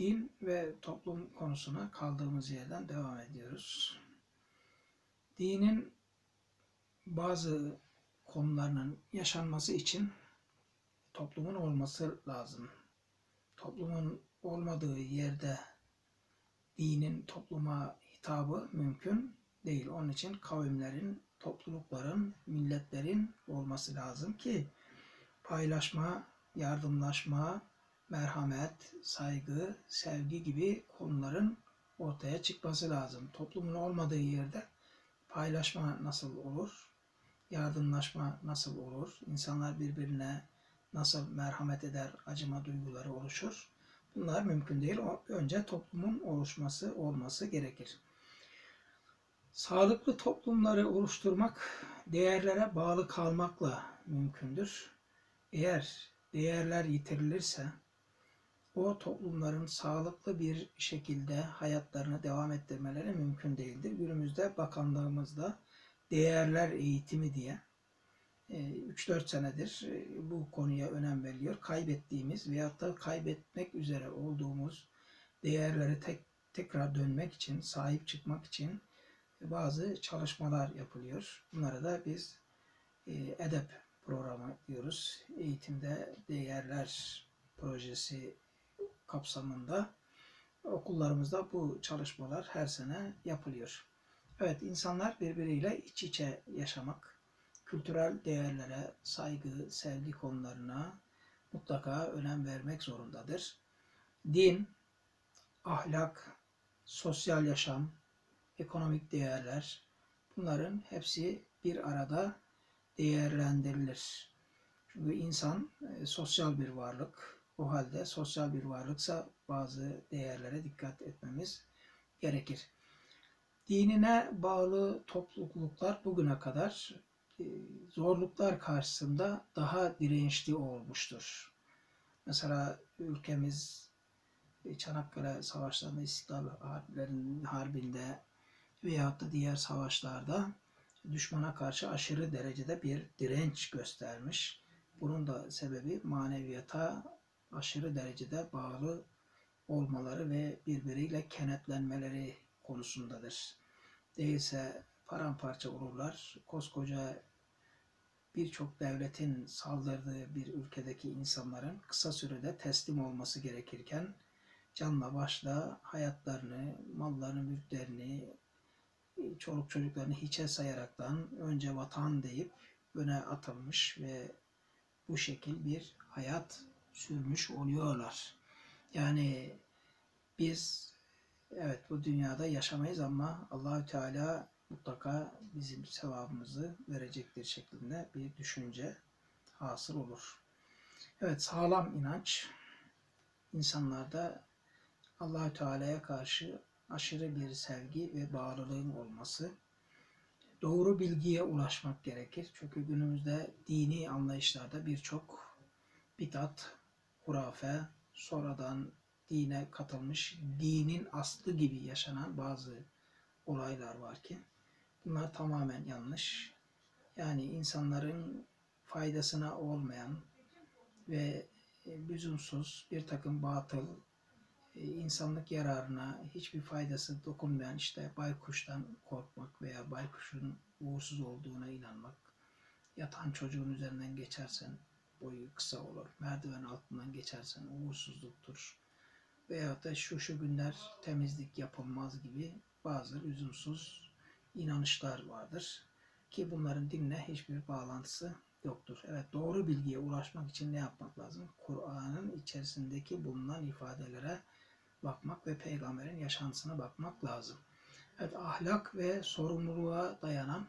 din ve toplum konusuna kaldığımız yerden devam ediyoruz. Dinin bazı konularının yaşanması için toplumun olması lazım. Toplumun olmadığı yerde dinin topluma hitabı mümkün değil. Onun için kavimlerin, toplulukların, milletlerin olması lazım ki paylaşma, yardımlaşma, merhamet, saygı, sevgi gibi konuların ortaya çıkması lazım. Toplumun olmadığı yerde paylaşma nasıl olur? Yardımlaşma nasıl olur? İnsanlar birbirine nasıl merhamet eder, acıma duyguları oluşur? Bunlar mümkün değil. Önce toplumun oluşması, olması gerekir. Sağlıklı toplumları oluşturmak değerlere bağlı kalmakla mümkündür. Eğer değerler yitirilirse o toplumların sağlıklı bir şekilde hayatlarını devam ettirmeleri mümkün değildir. Günümüzde bakanlığımızda değerler eğitimi diye e, 3-4 senedir e, bu konuya önem veriliyor. Kaybettiğimiz veyahut da kaybetmek üzere olduğumuz değerleri tek, tekrar dönmek için, sahip çıkmak için bazı çalışmalar yapılıyor. Bunlara da biz e, EDEP programı diyoruz. Eğitimde Değerler Projesi kapsamında okullarımızda bu çalışmalar her sene yapılıyor. Evet, insanlar birbiriyle iç içe yaşamak, kültürel değerlere saygı, sevgi konularına mutlaka önem vermek zorundadır. Din, ahlak, sosyal yaşam, ekonomik değerler bunların hepsi bir arada değerlendirilir. Çünkü insan e, sosyal bir varlık. O halde sosyal bir varlıksa bazı değerlere dikkat etmemiz gerekir. Dinine bağlı topluluklar bugüne kadar e, zorluklar karşısında daha dirençli olmuştur. Mesela ülkemiz e, Çanakkale Savaşları'nda, İstiklal harbinde veyahut da diğer savaşlarda düşmana karşı aşırı derecede bir direnç göstermiş. Bunun da sebebi maneviyata aşırı derecede bağlı olmaları ve birbiriyle kenetlenmeleri konusundadır. Değilse paramparça olurlar. Koskoca birçok devletin saldırdığı bir ülkedeki insanların kısa sürede teslim olması gerekirken canla başla hayatlarını, mallarını, mülklerini, çoluk çocuklarını hiçe sayaraktan önce vatan deyip öne atılmış ve bu şekil bir hayat sürmüş oluyorlar. Yani biz evet bu dünyada yaşamayız ama Allahü Teala mutlaka bizim sevabımızı verecektir şeklinde bir düşünce hasıl olur. Evet sağlam inanç insanlarda Allahü Teala'ya karşı aşırı bir sevgi ve bağlılığın olması. Doğru bilgiye ulaşmak gerekir. Çünkü günümüzde dini anlayışlarda birçok bidat, hurafe, sonradan dine katılmış, dinin aslı gibi yaşanan bazı olaylar var ki bunlar tamamen yanlış. Yani insanların faydasına olmayan ve lüzumsuz bir takım batıl e, insanlık yararına hiçbir faydası dokunmayan işte baykuştan korkmak veya baykuşun uğursuz olduğuna inanmak. Yatan çocuğun üzerinden geçersen boyu kısa olur. Merdiven altından geçersen uğursuzluktur. Veya da şu şu günler temizlik yapılmaz gibi bazı lüzumsuz inanışlar vardır. Ki bunların dinle hiçbir bağlantısı yoktur. Evet doğru bilgiye ulaşmak için ne yapmak lazım? Kur'an'ın içerisindeki bulunan ifadelere bakmak ve peygamberin yaşantısına bakmak lazım. Evet ahlak ve sorumluluğa dayanan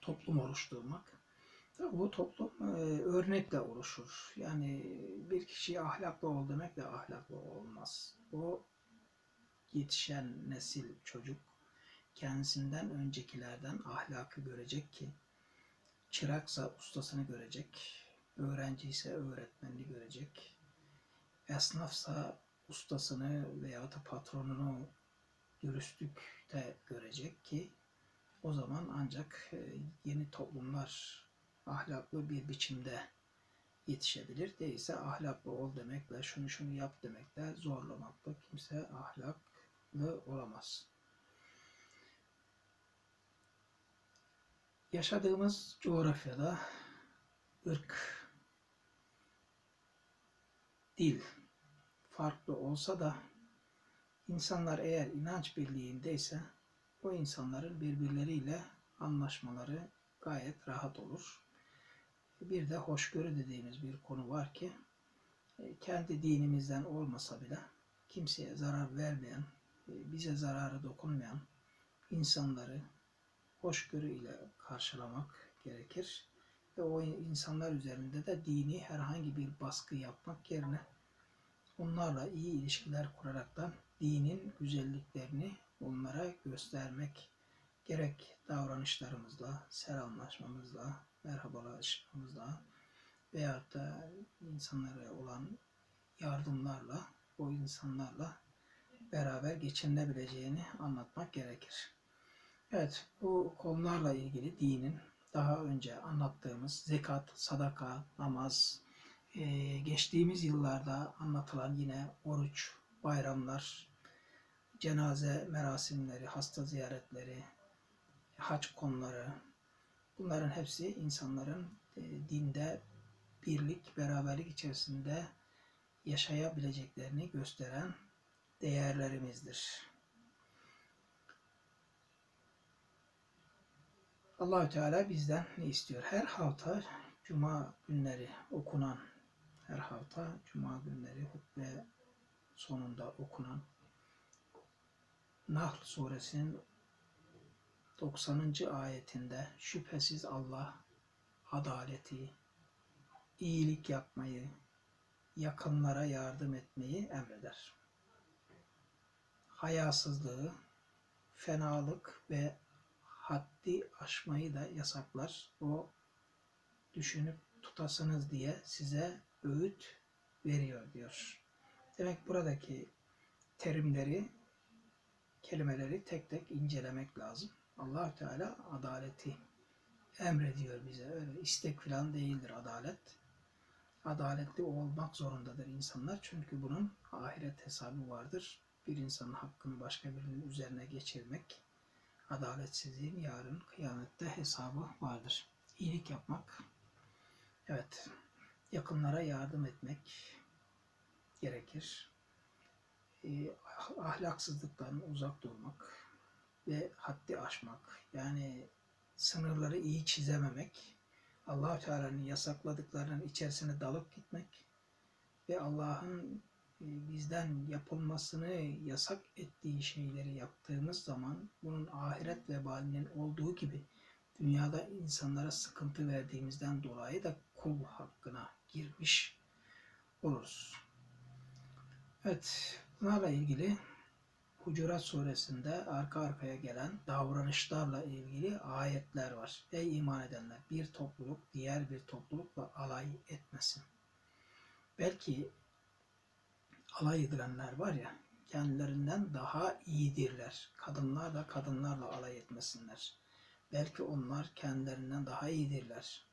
toplum oluşturmak. Tabii bu toplum e, örnekle oluşur. Yani bir kişi ahlaklı ol demekle ahlaklı olmaz. O yetişen nesil çocuk kendisinden öncekilerden ahlakı görecek ki çıraksa ustasını görecek, öğrenci ise öğretmenini görecek, esnafsa ustasını veya da patronunu dürüstlükte görecek ki o zaman ancak e, yeni toplumlar ahlaklı bir biçimde yetişebilir. Değilse ahlaklı ol demekle, şunu şunu yap demekle, zorlamakla kimse ahlaklı olamaz. Yaşadığımız coğrafyada ırk, dil farklı olsa da insanlar eğer inanç birliğindeyse o insanların birbirleriyle anlaşmaları gayet rahat olur. Bir de hoşgörü dediğimiz bir konu var ki e, kendi dinimizden olmasa bile kimseye zarar vermeyen, e, bize zararı dokunmayan insanları hoşgörü ile karşılamak gerekir. Ve o insanlar üzerinde de dini herhangi bir baskı yapmak yerine onlarla iyi ilişkiler kuraraktan dinin güzelliklerini onlara göstermek gerek davranışlarımızla, selamlaşmamızla, merhabalaşmamızla veyahut da insanlara olan yardımlarla o insanlarla beraber geçinilebileceğini anlatmak gerekir. Evet, bu konularla ilgili dinin daha önce anlattığımız zekat, sadaka, namaz, ee, geçtiğimiz yıllarda anlatılan yine oruç, bayramlar, cenaze merasimleri, hasta ziyaretleri, hac konuları, bunların hepsi insanların e, dinde birlik, beraberlik içerisinde yaşayabileceklerini gösteren değerlerimizdir. Allahü Teala bizden ne istiyor? Her hafta cuma günleri okunan, her hafta cuma günleri hutbe sonunda okunan Nahl suresinin 90. ayetinde şüphesiz Allah adaleti, iyilik yapmayı, yakınlara yardım etmeyi emreder. Hayasızlığı, fenalık ve haddi aşmayı da yasaklar. O düşünüp tutasınız diye size öğüt veriyor diyor. Demek buradaki terimleri, kelimeleri tek tek incelemek lazım. Allah Teala adaleti emrediyor bize. Öyle istek falan değildir adalet. Adaletli olmak zorundadır insanlar. Çünkü bunun ahiret hesabı vardır. Bir insanın hakkını başka birinin üzerine geçirmek, adaletsizliğin yarın kıyamette hesabı vardır. İyilik yapmak, evet, yakınlara yardım etmek gerekir. E, ahlaksızlıktan uzak durmak ve haddi aşmak, yani sınırları iyi çizememek, allah Teala'nın yasakladıklarının içerisine dalıp gitmek ve Allah'ın e, bizden yapılmasını yasak ettiği şeyleri yaptığımız zaman bunun ahiret vebalinin olduğu gibi dünyada insanlara sıkıntı verdiğimizden dolayı da kul hakkına girmiş oluruz. Evet, bunlarla ilgili Hucurat suresinde arka arkaya gelen davranışlarla ilgili ayetler var. Ey iman edenler bir topluluk diğer bir toplulukla alay etmesin. Belki alay edilenler var ya kendilerinden daha iyidirler. Kadınlar da kadınlarla alay etmesinler. Belki onlar kendilerinden daha iyidirler.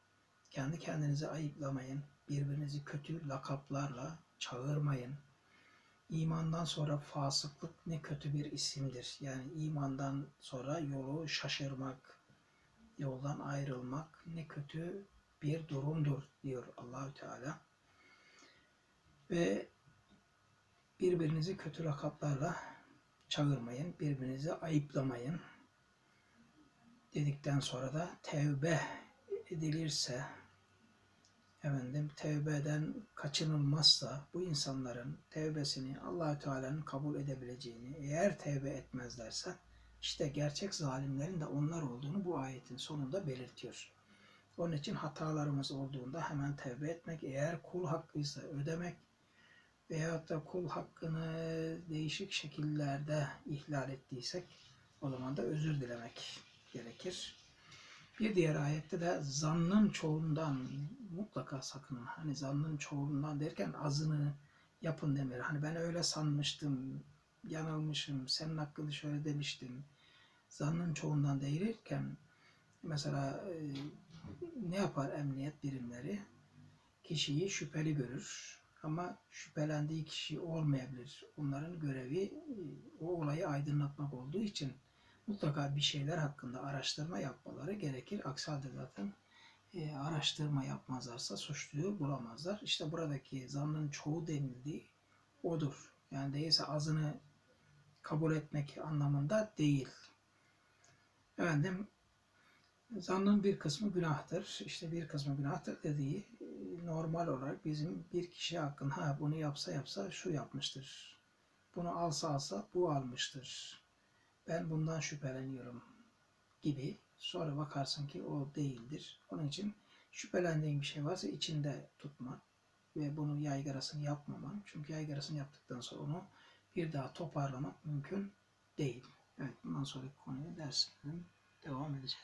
Kendi kendinizi ayıplamayın. Birbirinizi kötü lakaplarla çağırmayın. İmandan sonra fasıklık ne kötü bir isimdir. Yani imandan sonra yolu şaşırmak, yoldan ayrılmak ne kötü bir durumdur diyor Allahü Teala. Ve birbirinizi kötü lakaplarla çağırmayın, birbirinizi ayıplamayın dedikten sonra da tevbe edilirse efendim tevbeden kaçınılmazsa bu insanların tevbesini Allahü Teala'nın kabul edebileceğini eğer tevbe etmezlerse işte gerçek zalimlerin de onlar olduğunu bu ayetin sonunda belirtiyor. Onun için hatalarımız olduğunda hemen tevbe etmek, eğer kul hakkıysa ödemek veyahut da kul hakkını değişik şekillerde ihlal ettiysek o zaman da özür dilemek gerekir. Bir diğer ayette de zannın çoğundan mutlaka sakının. Hani zannın çoğundan derken azını yapın demir. Hani ben öyle sanmıştım, yanılmışım, senin hakkında şöyle demiştim. Zannın çoğundan değilirken mesela e, ne yapar emniyet birimleri? kişiyi şüpheli görür. Ama şüphelendiği kişi olmayabilir. Onların görevi e, o olayı aydınlatmak olduğu için mutlaka bir şeyler hakkında araştırma yapmaları gerekir. Aksi halde zaten e, araştırma yapmazlarsa suçluyu bulamazlar. İşte buradaki zannın çoğu denildiği odur. Yani değilse azını kabul etmek anlamında değil. Efendim zannın bir kısmı günahtır. İşte bir kısmı günahtır dediği e, normal olarak bizim bir kişi hakkında ha bunu yapsa yapsa şu yapmıştır. Bunu alsa alsa bu almıştır. Ben bundan şüpheleniyorum gibi. Sonra bakarsın ki o değildir. Onun için şüphelendiğin bir şey varsa içinde tutma ve bunun yaygarasını yapmaman. Çünkü yaygarasını yaptıktan sonra onu bir daha toparlamak mümkün değil. Evet bundan sonraki konuya derslerim devam edecek.